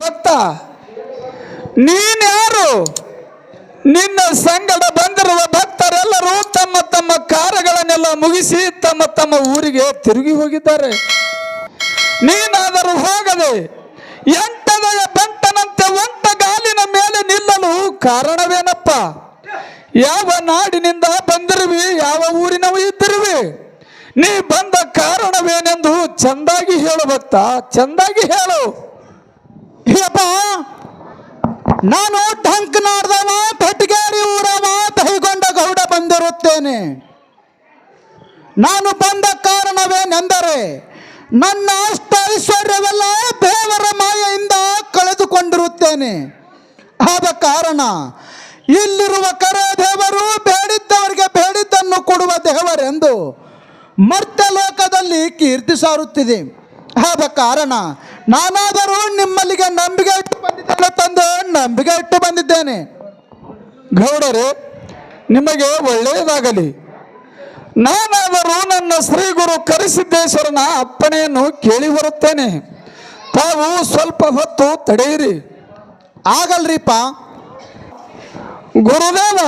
ಭಕ್ತ ನೀನ್ಯಾರು ನಿನ್ನ ಸಂಗಡ ಬಂದಿರುವ ಭಕ್ತರೆಲ್ಲರೂ ತಮ್ಮ ತಮ್ಮ ಕಾರ್ಯಗಳನ್ನೆಲ್ಲ ಮುಗಿಸಿ ತಮ್ಮ ತಮ್ಮ ಊರಿಗೆ ತಿರುಗಿ ಹೋಗಿದ್ದಾರೆ. ನೀನಾದರೂ ಹೋಗದೆ ಎಂಟದ ಬಂಟನಂತೆ ಒಂಟ ಗಾಲಿನ ಮೇಲೆ ನಿಲ್ಲಲು ಕಾರಣವೇನಪ್ಪ? ಯಾವ ನಾಡಿನಿಂದ ಬಂದಿರುವಿ, ಯಾವ ಊರಿನವ ಇದ್ದಿರುವಿ? ನೀ ಬಂದ ಕಾರಣವೇನೆಂದು ಚಂದಾಗಿ ಹೇಳು ಭಕ್ತ, ಚಂದಾಗಿ ಹೇಳು. ಯಪ್ಪ ನಾನು ಢಂಕನಾಡ್ದವ ಪೆಟ್ಗೇರಿ ಊರವ ಕೈಗೊಂಡ ಗೌಡ ಬಂದಿರುತ್ತೇನೆ. ನಾನು ಬಂದ ಕಾರಣವೇನೆಂದರೆ, ನನ್ನ ಅಷ್ಟ ಐಶ್ವರ್ಯವೆಲ್ಲ ದೇವರ ಮಾಯೆಯಿಂದ ಕಳೆದುಕೊಂಡಿರುತ್ತೇನೆ. ಆದ ಕಾರಣ, ಇಲ್ಲಿರುವ ಕರೆ ದೇವರು ಬೇಡಿದ್ದವರಿಗೆ ಬೇಡಿದ್ದನ್ನು ಕೊಡುವ ದೇವರೆಂದು ಮರ್ತ್ಯ ಲೋಕದಲ್ಲಿ ಕೀರ್ತಿ ಸಾರುತ್ತಿದೆ. ಆದ ಕಾರಣ. ನಾನಾದರೂ ನಿಮ್ಮಲ್ಲಿಗೆ ನಂಬಿಕೆ ಇಟ್ಟು ಬಂದಿದ್ದೇನೆ ತಂದೆ, ನಂಬಿಕೆ ಇಟ್ಟು ಬಂದಿದ್ದೇನೆ. ಗೌಡರು, ನಿಮಗೆ ಒಳ್ಳೆಯದಾಗಲಿ. ನಾನಾದರೂ ನನ್ನ ಶ್ರೀ ಗುರು ಕರಿಸಿದ್ದೇಶ್ವರನ ಅಪ್ಪಣೆಯನ್ನು ಕೇಳಿ ಬರುತ್ತೇನೆ. ತಾವು ಸ್ವಲ್ಪ ಹೊತ್ತು ತಡೆಯಿರಿ. ಆಗಲ್ರಿಪ್ಪ. ಗುರುದೇವ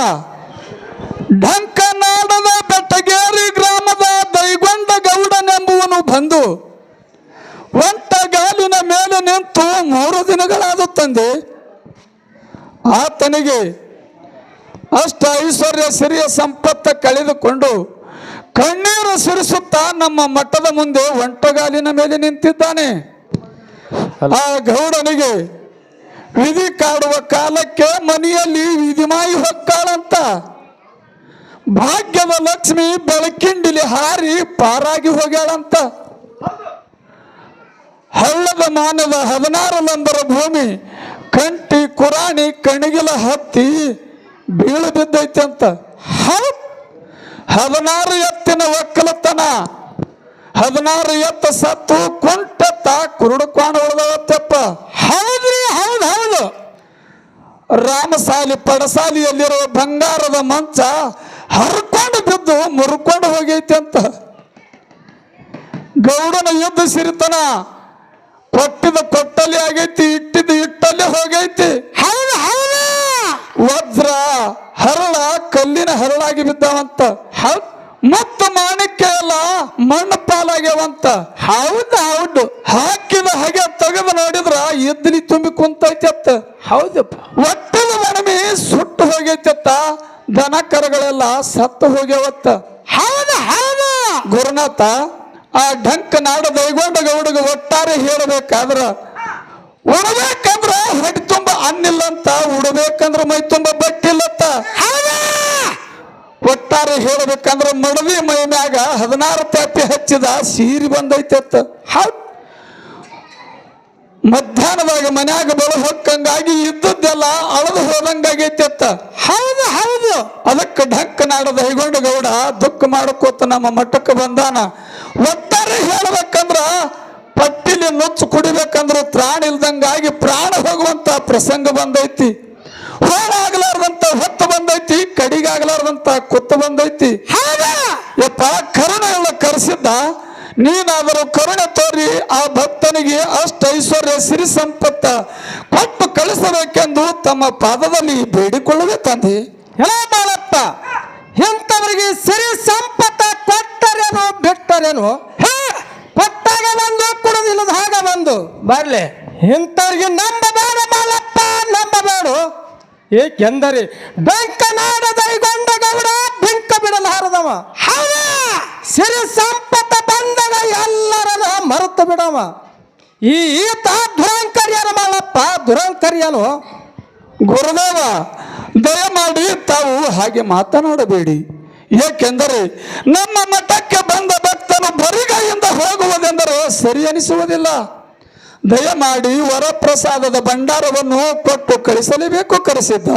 ಢಂಕನಾಡದ ಬೆಟ್ಟಗೇರಿ ಗ್ರಾಮದ ದೈಗೊಂಡ ಗೌಡನೆಂಬುವನು ಬಂದು ಒಂಟ ಗಾಲಿನ ಮೇಲೆ ನಿಂತು ಮೂರು ದಿನಗಳಾದ ತಂದೆ ಆತನಿಗೆ ಅಷ್ಟ ಐಶ್ವರ್ಯ ಸಿರಿಯ ಸಂಪತ್ತ ಕಳೆದುಕೊಂಡು ಕಣ್ಣೀರು ಸುರಿಸುತ್ತಾ ನಮ್ಮ ಮಠದ ಮುಂದೆ ಒಂಟಗಾಲಿನ ಮೇಲೆ ನಿಂತಿದ್ದಾನೆ. ಆ ಗೌಡನಿಗೆ ವಿಧಿ ಕಾಡುವ ಕಾಲಕ್ಕೆ ಮನೆಯಲ್ಲಿ ವಿಧಿಮಾಯಿ ಹೊಕ್ಕಾಳಂತ. ಭಾಗ್ಯದ ಲಕ್ಷ್ಮಿ ಬೆಳಕಿಂಡಿಲಿ ಹಾರಿ ಪಾರಾಗಿ ಹೋಗ್ಯಾಳಂತ. ಹಳ್ಳದ ಮಾನದ ಹದಿನಾರು ಲಂಬರ ಭೂಮಿ ಕಂಟಿ ಕುರಾಣಿ, ಕಣಗಿಲ ಹತ್ತಿ ಬೀಳದಿದ್ದೈತೆ ಅಂತ. ಹೌದ್. ಹದಿನಾರು ಎತ್ತಿನ ಒಕ್ಕಲತನ, ಹದಿನಾರು ಎತ್ತ ಸತ್ತು ಕುಂಟತ್ತ ಕುರುಡು ಉಳ್ದಪ್ಪ ಹೌದು ಹೌದ್ರಿ, ಹೌದು ಹೌದು. ರಾಮಸಾಲಿ ಪಡಸಾಲಿಯಲ್ಲಿರುವ ಬಂಗಾರದ ಮಂಚ ಹರ್ಕೊಂಡು ಬಿದ್ದು ಮುರ್ಕೊಂಡು ಹೋಗೈತೆ ಅಂತ. ಗೌಡನ ಯುದ್ಧ ಸಿರಿತನ ಕೊಟ್ಟಿದ ಕೊಟ್ಟಲ್ಲಿ ಆಗೈತಿ ಇಟ್ಟಿದ ಇಟ್ಟಲ್ಲಿ ಹೋಗೈತಿ. ಹೌದು ಹೌದು. ವಜ್ರ ಹರಳ ಕಲ್ಲಿನ ಹರಳಾಗಿ ಬಿದ್ದಾವಂತ. ಮತ್ತು ಮಾಣಿಕ್ಯ ಎಲ್ಲ ಮಣ್ಣು ಪಾಲಾಗ್ಯಾವಂತ. ಹೌದು ಹೌದು. ಹಾಕಿದ ಹಾಗೆ ತೆಗೆದು ನೋಡಿದ್ರ ಎದ್ಲಿ ತುಂಬಿ ಅತ್ತ ಹೌದಪ್ಪ. ಒಟ್ಟದ ಮಣಮಿ ಸುಟ್ಟು ಹೋಗೈತೆತ್ತ ದನ ಕರಗಳೆಲ್ಲ ಸತ್ತು ಹೋಗ್ಯಾವತ್ತ. ಹೌದು ಹೌದು. ಗುರುನಾಥ ಆ ಢಂಕ ನಾಡ ದೈಗೊಂಡ ಗೌಡಗ ಒಟ್ಟಾರೆ ಹೇಳಬೇಕಾದ್ರ ಉಡಬೇಕಂದ್ರ ಹೊಟ್ಟೆ ತುಂಬ ಅನ್ನಿಲ್ಲಂತ ಉಡಬೇಕಂದ್ರ ಮೈ ತುಂಬ ಬಟ್ಟಿಲ್ಲಂತ ಒಟ್ಟಾರೆ ಹೇಳಬೇಕಂದ್ರ ಮಡವಿ ಮೈ ಮ್ಯಾಗ ಹದಿನಾರು ತಪ್ಪಿ ಹಚ್ಚಿದ ಸೀರಿ ಬಂದೈತೆ ಹೌದ್ ಮಧ್ಯಾಹ್ನದಾಗ ಮನ್ಯಾಗ ಬಳ ಹೊಕ್ಕಂಗಾಗಿ ಇದ್ದದ್ದೆಲ್ಲ ಅಳದು ಹೋದಂಗಾಗೈತೆ ಹೌದು ಹೌದು. ಅದಕ್ಕೆ ಢಕ್ಕ ನಾಡದ ಹೈಗೊಂಡ ಗೌಡ ದುಃಖ ಮಾಡಕೋತ ನಮ್ಮ ಮಠಕ್ಕೆ ಬಂದಾನ. ಒಟ್ಟಾರೆ ಹೇಳ್ಬೇಕಂದ್ರ ಪಟ್ಟಿಲಿ ನುಚ್ಚು ಕುಡಿಬೇಕಂದ್ರ ತ್ರಾಣ ಇಲ್ದಂಗಾಗಿ ಪ್ರಾಣ ಹೋಗುವಂತ ಪ್ರಸಂಗ ಬಂದೈತಿ. ಹೋಳಾಗ್ಲಾರ್ದಂತ ಹೊತ್ತು ಬಂದೈತಿ ಕಡಿಗಾಗ್ಲಾರ್ದಂತ ಕುತ್ತು ಬಂದೈತಿ. ಯಪ್ಪ ಕರುಣ ಎಲ್ಲ ಕರೆಸಿದ್ದ ನೀನಾದರೂ ಕರುಣೆ ತೋರಿ ಆ ಭಕ್ತನಿಗೆ ಅಷ್ಟ ಐಶ್ವರ್ಯ ಸಿರಿ ಸಂಪತ್ತ ಕೊಟ್ಟು ಕಳಿಸಬೇಕೆಂದು ತಮ್ಮ ಪಾದದಲ್ಲಿ ಬೇಡಿಕೊಳ್ಳುವೆ ತಂದೆ. ಎಲ್ಲ ಬಾಳಪ್ಪ ಇಂಥವರಿಗೆ ಸಿರಿ ಸಂಪತ್ತ ಕೊಟ್ಟರೇನು ಬಿಟ್ಟರೇನು? ಹೇ, ಕೊಟ್ಟಾಗ ಬಂದು ಕೊಡೋದಿಲ್ಲದ ಹಾಗ ಬಂದು. ಬರ್ಲೆ. ಇಂಥವ್ರಿಗೆ ನಂಬಬೇಡ ಬಾಳಪ್ಪ ನಂಬಬೇಡು. ಏಕೆಂದರೆ ಬೆಂಕನಾಡ ದೈಗೊಂಡ ಗೌಡ ಬೆಂಕ ಬಿಡಲಾರದವ. ಹೌದ. ಸಿರಿ ಸಂಪತ್ತ ಬಂದಾಗ ಎಲ್ಲರನ್ನ ಮರೆತು ಬಿಡವ. ಈ ಈತ ದುರಂಕರ್ಯನ ಮಾಲಪ್ಪ ದುರಂಕರ್ಯನು, ಗುರುದೇವ, ದಯಮಾಡಿ ತಾವು ಹಾಗೆ ಮಾತನಾಡಬೇಡಿ. ಏಕೆಂದರೆ ನಮ್ಮ ಮಠಕ್ಕೆ ಬಂದ ಭಕ್ತನು ಬರಿಗೈಯಿಂದ ಹೋಗುವುದೆಂದರೆ ಸರಿ ಅನಿಸುವುದಿಲ್ಲ. ದಯಮಾಡಿ ವರಪ್ರಸಾದದ ಭಂಡಾರವನ್ನು ಕೊಟ್ಟು ಕಳಿಸಲೇಬೇಕು ಕರೆಸಿದ್ದ.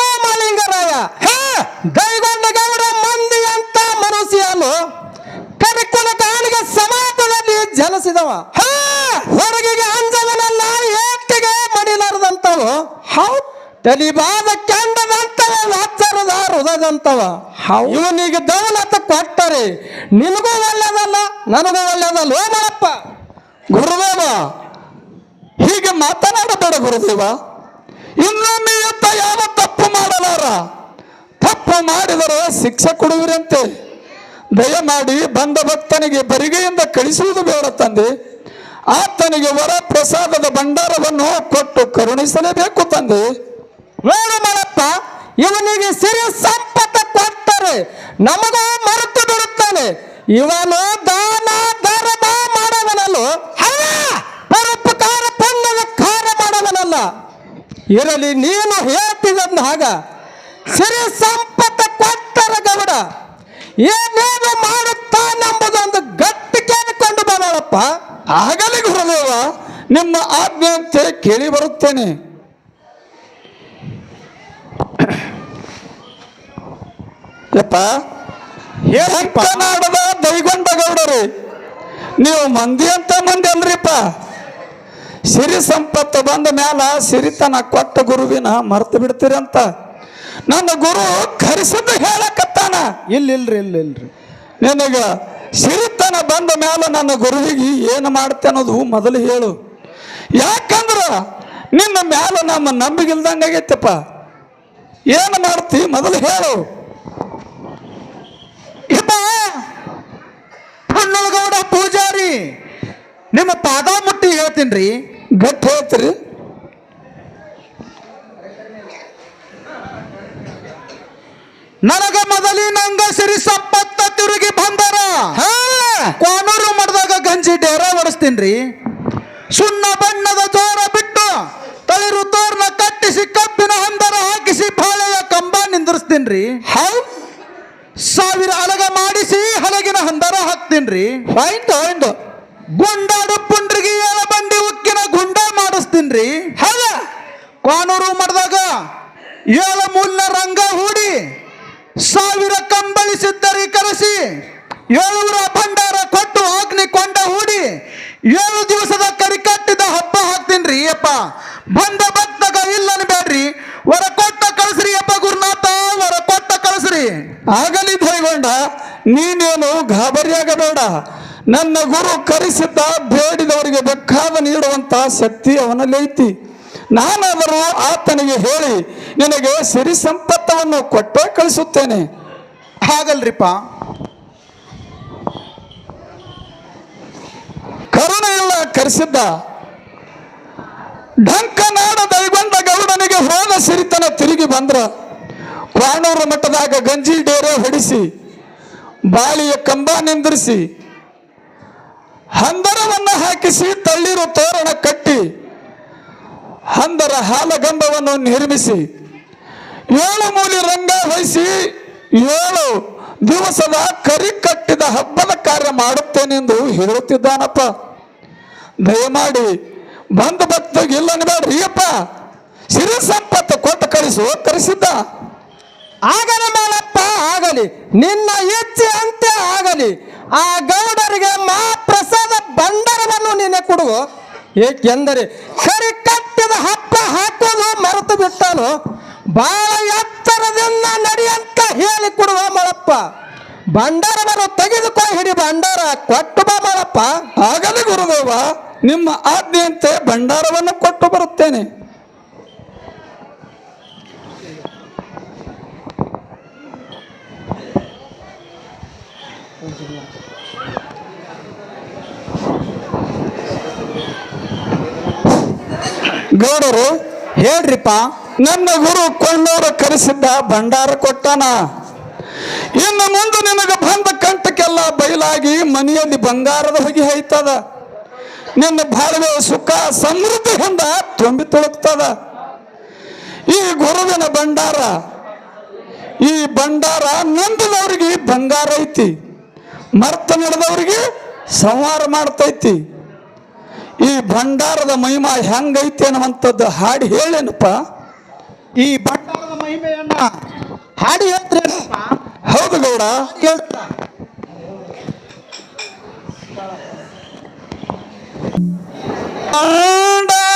ಏ ಮಾಲಿಂಗರಾಯ ಹೇ ದೈಗೊಂಡ ಗೌಡ ಮಂದಿ ಅಂತ ಮನುಷ್ಯನು ಕರಿಕುಲ ಕಾಣಿಗೆ ಸಮಾಜದಲ್ಲಿ ಜನಿಸಿದವ ಹೇ ಹೊರಗಿಗೆ ಅಂಜವನಲ್ಲ ಏಟಿಗೆ ಮಡಿಲಾರದಂತವು ಹೌದು. ತಲಿಬಾದ ಕೆಂಡದಂತವ ವಾಚರದ ಹೃದಯದಂತವ. ಇವನಿಗೆ ದೌಲತ ಕೊಟ್ಟರೆ ನಿನಗೂ ಒಳ್ಳೇದಲ್ಲ ನನಗೂ ಒಳ್ಳೇದಲ್ಲ ಓ ಮಾಡಪ್ಪ ಗುರುದೇವ ಹೀಗೆ ಮಾತನಾಡಬೇಡ ಗುರುದೇವ. ಇನ್ನೊಮ್ಮೆ ಯುದ್ಧ ಯಾವ ತಪ್ಪು ಮಾಡಲಾರ? ತಪ್ಪು ಮಾಡಿದರೆ ಶಿಕ್ಷೆ ಕೊಡುವಿರಂತೆ. ದಯಮಾಡಿ ಬಂದ ಭಕ್ತನಿಗೆ ಬರಿಗೆಯಿಂದ ಕಳಿಸುವುದು ಬೇಡ ತಂದೆ. ಆತನಿಗೆ ವರ ಪ್ರಸಾದದ ಭಂಡಾರವನ್ನು ಕೊಟ್ಟು ಕರುಣಿಸಲೇಬೇಕು ತಂದೆ. ನೋಡು ಮಾಡಪ್ಪ ಇವನಿಗೆ ಸಿರಿ ಸಂಪತ್ತು ಕೊಡ್ತಾರೆ ನಮಗೂ ಮರೆತು ಬಿಡುತ್ತಾನೆ. ಇವನು ದಾನ ಧರ್ಮ ಮಾಡವನಲ್ಲ? ಪರೋಪಕಾರ ಪುಣ್ಯದ ಕಾರ್ಯ ಮಾಡವನಲ್ಲ. ಇರಲಿ ನೀನು ಹೇಳ್ತಿದ್ದ ಹಾಗ ಸಿರಿ ಸಂಪತ್ತು ಕೊಟ್ಟರ ಗೌಡ ಏನೇನು ಮಾಡುತ್ತಾನೆಂಬುದೊಂದು ಗಟ್ಟಿ ಕೇಳಿಕೊಂಡು ಬರೋಳಪ್ಪ ಆಗಲಿ ಗುರುದೇವ ನಿಮ್ಮ ಆಜ್ಞೆಯಂತೆ ಕೇಳಿ ಬರುತ್ತೇನೆ. ಯಪ್ಪ ನಾಡದ ದೈಗೊಂಡ ಗೌಡರು ನೀವು ಮಂದಿ ಅಂತ ಮಂದಿ ಅಲ್ರಿಪ್ಪ. ಸಿರಿ ಸಂಪತ್ತು ಬಂದ ಮ್ಯಾಲ ಸಿರಿತನ ಕೊಟ್ಟ ಗುರುವಿನ ಮರ್ತು ಬಿಡ್ತೀರಿ ಅಂತ. ನನ್ನ ಗುರು ಕರೆಸಿದ್ದು ಹೇಳಕತ್ತಾನ. ಇಲ್ಲ ಇಲ್ರಿ ಇಲ್ಲ ಇಲ್ರಿ ನಿನಗ ಸಿರಿತನ ಬಂದ ಮೇಲೆ ನನ್ನ ಗುರುವಿಗೆ ಏನು ಮಾಡ್ತೆ ಅನ್ನೋದು ಮೊದಲು ಹೇಳು. ಯಾಕಂದ್ರೆ ನಿನ್ನ ಮೇಲೆ ನಮ್ಮ ನಂಬಿಗಿಲ್ದಂಗೆ ಆಗೈತಪ್ಪ. ಏನು ಮಾಡ್ತಿ ಮೊದಲು ಹೇಳು. ಹೊನ್ನೊಳಗೌಡ ಪೂಜಾರಿ, ನಿಮ್ಮ ಪಾದ ಮುಟ್ಟಿ ಹೇಳ್ತೀನಿ ಗಟ್ಟಿ ಹೇಳ್ತೀರಿ. ನನಗ ಮೊದಲಿನಂಗ ಸಿರಿ ಸಂಪತ್ತ ತಿರುಗಿ ಬಂದರ ಕೋನೂರು ಮಠದಾಗ ಗಂಜಿ ಹೊಡಿಸ್ತೀನ್ರಿ ಸುಣ್ಣ ಬಣ್ಣದ ತೋರ ಬಿಟ್ಟು ತಳಿರು ತೋರ್ನ ಕಟ್ಟಿಸಿ ಕಬ್ಬಿನ ಹಂದರ ಹಾಕಿಸಿ ಬಾಳೆಯ ಕಂಬ ಹೌದು ಸಾವಿರ ಅಲಗ ಮಾಡಿಸಿ ಹಲಗಿನ ಹಂದರ ಹಾಕ್ತೀನ್ರಿ. ಪಾಯಿಂಟ್ ಪಾಯಿಂಟ್ ಗುಂಡಾಡು ಪುಂಡ್ರಿಗೆ ಏಳ ಬಂಡಿ ಉಕ್ಕಿನ ಗುಂಡ ಮಾಡಿಸ್ತೀನ್ರಿ. ಹೌದ? ಕಾನೂರು ಮಠದಾಗ ಏಳ ಮೂಲ್ನ ರಂಗ ಹೂಡಿ ಸಾವಿರ ಕಂಬಳಿಸಿದ್ದರಿ ಕರೆಸಿ ಏಳೂರ ಭಂಡಾರ ಕೊಟ್ಟು ಅಗ್ನಿ ಹೂಡಿ ಏಳು ದಿವಸದ ಕರಿ ಕಟ್ಟಿದ ಹಬ್ಬ ಹಾಕ್ತೀನ್ರಿ ಅಪ್ಪ ಬಂದ ಭಕ್ತಗ ಇಲ್ಲ ಬೇಡ್ರಿ ವರ ಕೊಟ್ಟ ಕಳಿಸ್ರಿ ಅಪ್ಪ ಗುರುನಾಥ, ವರ ಕೊಟ್ಟ ಕಳಿಸ್ರಿ. ಆಗಲಿ ಭೈಗೊಂಡ, ನೀನೇನು ಗಾಬರಿಯಾಗಬೇಡ. ನನ್ನ ಗುರು ಕರೆಸಿದ್ದ ಬೇಡಿದವರಿಗೆ ಬೇಕಾದ ನೀಡುವಂತ ಶಕ್ತಿ ಅವನಲ್ಲಿ ಐತಿ. ನಾನಾದರೂ ಆತನಿಗೆ ಹೇಳಿ, ನಿನಗೆ ಸಿರಿ ಸಂಪತ್ತವನ್ನು ಕೊಟ್ಟೇ ಕಳಿಸುತ್ತೇನೆ. ಹಾಗಲ್ರಿಪ್ಪ. ಕರುಣೆಯುಳ್ಳ ಕರೆಸಿದ್ದ ಢಂಕನಾಡ ದೈಗೊಂಡ ಗೌಡನಿಗೆ ಹೋದ ಸಿರಿತನ ತಿರುಗಿ ಬಂದ್ರ ವಾಣೂರ ಮಠದಾಗ ಗಂಜಿ ಡೇರೆ ಹೊಡಿಸಿ ಬಾಳಿಯ ಕಂಬ ನಿಂದಿರಿಸಿ ಹಂದರವನ್ನು ಹಾಕಿಸಿ ತಳ್ಳಿರು ತೋರಣ ಕಟ್ಟಿ ಹಂದರ ಹಾಲಗಂಬವನ್ನು ನಿರ್ಮಿಸಿ ಏಳು ಮೂಲಿ ರಂಗ ವಹಿಸಿ ಏಳು ದಿವಸದ ಕರಿ ಕಟ್ಟಿದ ಹಬ್ಬದ ಕಾರ್ಯ ಮಾಡುತ್ತೇನೆಂದು ಹೇಳುತ್ತಿದ್ದಾನಪ್ಪ. ದಯಮಾಡಿ ಬಂದ ಭಕ್ತಗೆ ಇಲ್ಲ ಅನ್ಬೇಡ್ರಿ. ಅಪ್ಪ ಸಿರಿ ಸಂಪತ್ತು ಕೊಟ್ಟು ಕಳಿಸು, ಕರೆಸಿದ್ದ. ಆಗಲಿ ಮಾಲಪ್ಪ, ಆಗಲಿ. ನಿನ್ನ ಇಚ್ಛೆ ಅಂತೆ ಆಗಲಿ. ಆ ಗೌಡರಿಗೆ ಮಾ ಪ್ರಸಾದ ಭಂಡಾರವನ್ನು ನೀನೆ ಕೊಡುವ. ಏಕೆಂದರೆ ಕರಿ ಕಟ್ಟಿದ ಹಪ್ಪ ಹಾಕೋದು ಮರೆತು ಬಿಟ್ಟನು. ಬಹಳ ಎತ್ತರದಿಂದ ನಡೆಯಂತ ಹೇಳಿ ಕೊಡುವ ಮಳಪ್ಪ. ಭಂಡಾರವನ್ನು ತೆಗೆದುಕೊ ಹಿಡಿ ಭಂಡಾರ. ಕೊಟ್ಟು ಬಾ ಮಳಪ್ಪ. ಆಗಲಿ ಗುರುದೇವ. ನಿಮ್ಮ ಆಜ್ಞೆಯಂತೆ ಭಂಡಾರವನ್ನು ಕೊಟ್ಟು ಬರುತ್ತೇನೆ. ಗೌಡರು, ಹೇಳ್ರಿಪ್ಪ, ನನ್ನ ಗುರು ಕೊಂಡವರು ಕರೆಸಿದ್ದ ಭಂಡಾರ ಕೊಟ್ಟಾನ. ಇನ್ನು ಮುಂದೆ ನಿನಗೆ ಬಂದ ಕಂಟಕ್ಕೆಲ್ಲ ಬಯಲಾಗಿ ಮನೆಯಲ್ಲಿ ಬಂಗಾರದ ಹೊಗೆ ಹೈತದ ನಿನ್ನ ಬಾಳ್ವೆ ಸುಖ ಸಮೃದ್ಧಿಯಿಂದ ತುಂಬಿ ತುಳುಕ್ತದ. ಈ ಗುರುವಿನ ಭಂಡಾರ ಈ ಭಂಡಾರ ನಂದಿನವ್ರಿಗೆ ಬಂಗಾರ ಐತಿ ಮರ್ತ ನಡೆದವ್ರಿಗೆ ಸಂಹಾರ ಮಾಡ್ತೈತಿ. ಈ ಭಂಡಾರದ ಮಹಿಮಾ ಹೆಂಗೈತಿ ಅನ್ನುವಂಥದ್ದು ಹಾಡಿ ಹೇಳೇನಪ್ಪ? ಈ ಭಂಡಾರದ ಮಹಿಮೆಯನ್ನ ಹಾಡಿ ಹೇಳ್ತೀರೇನಪ್ಪ? ಹೌದು ಗೌಡ. ಹೇಳ್ತಾ ಭಂಡಾರ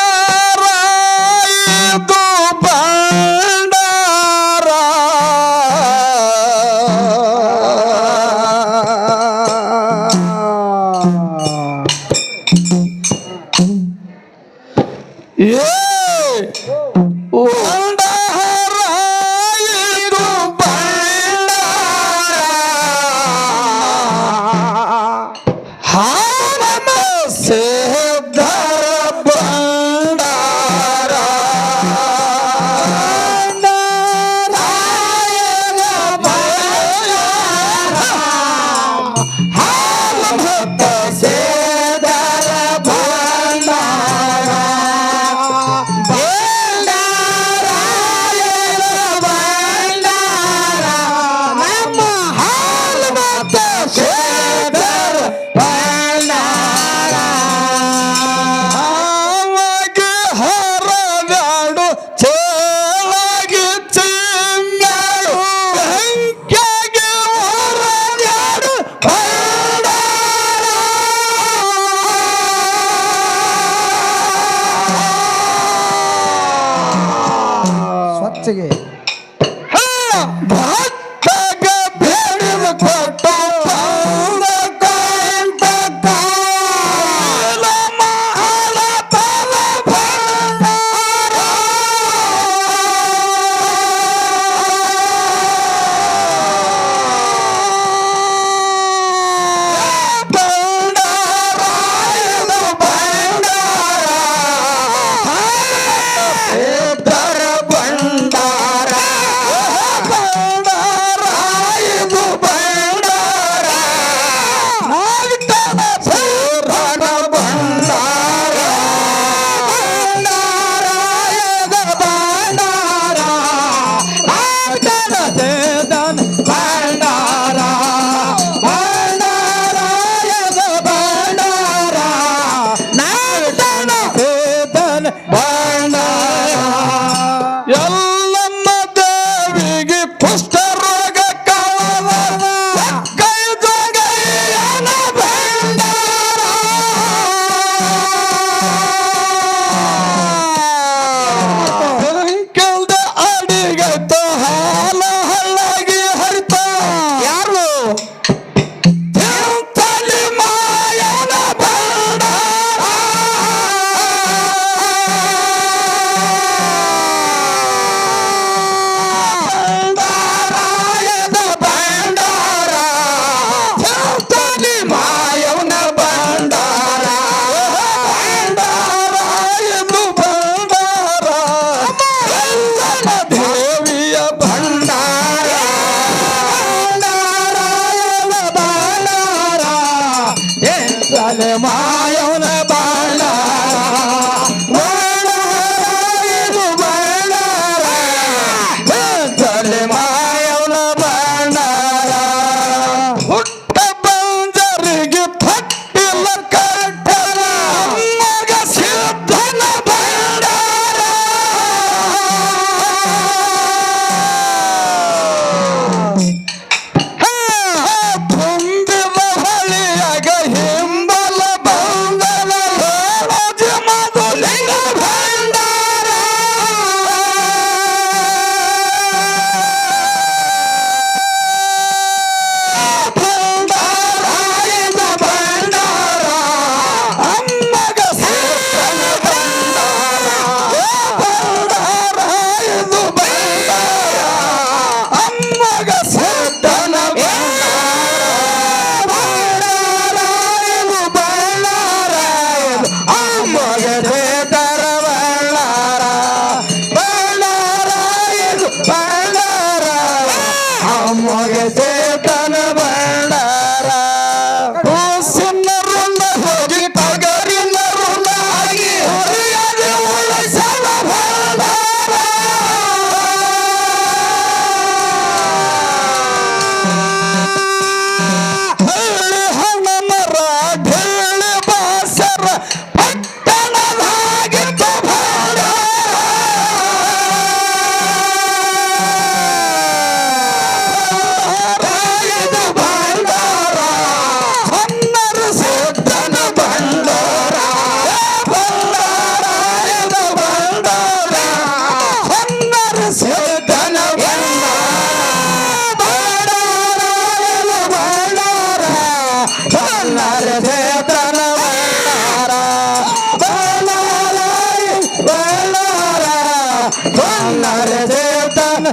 Hey! ಬಂಗಾರ ದೇವತನ